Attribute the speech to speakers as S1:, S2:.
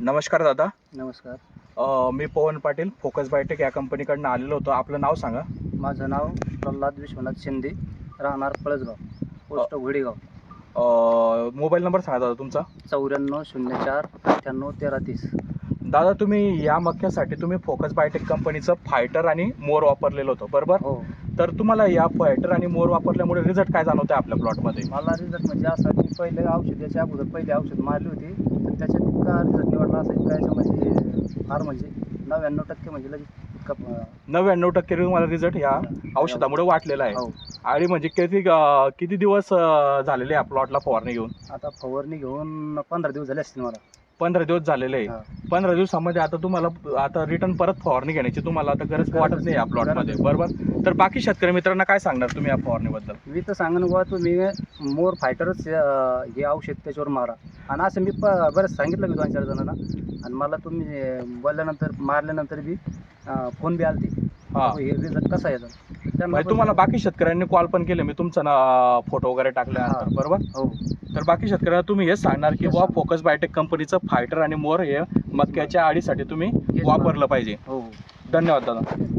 S1: नमस्कार दादा.
S2: नमस्कार.
S1: अ, मी पवन पाटील फोकस बायोटेक या कंपनीकडनं आलेलो होतो. आपलं नाव सांगा.
S2: माझं नाव प्रल्हाद विश्वनाथ शिंदे राहणार पळसगाव पोस्ट घोडेगाव.
S1: अ, मोबाईल नंबर सांगा दादा तुमचा.
S2: चौऱ्याण्णव शून्य चार अठ्ठ्याण्णव तेरा तीस.
S1: दादा तुम्ही या मक्यासाठी तुम्ही फोकस बायोटेक कंपनीचं फायटर आणि मोर वापरलेलं होतं बरोबर?
S2: हो.
S1: तर तुम्हाला या फायटर आणि मोर वापरल्यामुळे रिझल्ट काय जाणवतंय आपल्या प्लॉटमध्ये?
S2: मला रिझल्ट म्हणजे असा की पहिले औषध याच्या अगोदर पहिले औषध मारली होती. त्याच्यात इतका रिझल्ट निवडला असा इतका याच्यामध्ये फार म्हणजे नव्याण्णव टक्के म्हणजे लगेच इतका अं,
S1: नव्याण्णव टक्के तुम्हाला रिझल्ट या औषधामुळे वाटलेला आहे.
S2: हो.
S1: आणि म्हणजे किती अ, किती दिवस अ, झालेले या प्लॉटला फवारणी घेऊन?
S2: आता फवारणी घेऊन पंधरा दिवस झाले असतील मला.
S1: पंधरा दिवस झालेले आहे. पंधरा दिवसामध्ये आता तुम्हाला आता रिटर्न परत फवारणी घेण्याची तुम्हाला आता गरज वाटत नाही या प्लॉटमध्ये बरोबर? तर बाकी शेतकरी मित्रांना काय सांगणार तुम्ही या फवारणीबद्दल?
S2: मी तर सांगन बुवा तुम्ही मोर फायटरच हे औषध त्याच्यावर मारा. आणि असं मी प बरंच सांगितलं मी दोन चार जणांना. आणि मला तुम्ही बोलल्यानंतर मारल्यानंतर बी फोन बी आलते.
S1: हा.
S2: हे रिझल्ट कसा येतो त्यांना
S1: म्हणजे तुम्हाला बाकी शेतकऱ्यांनी कॉल पण केले मी तुमचा ना फोटो वगैरे टाकल्यानंतर
S2: हा.
S1: बरोबर?
S2: हो.
S1: तर बाकी शेतकऱ्यांना तुम्ही हेच सांगणार की बुवा. फोकस बायोटेक कंपनीचं फायटर आणि मोर हे मक्याच्या आडीसाठी तुम्ही वापरलं पाहिजे.
S2: हो हो.
S1: धन्यवाद दादा.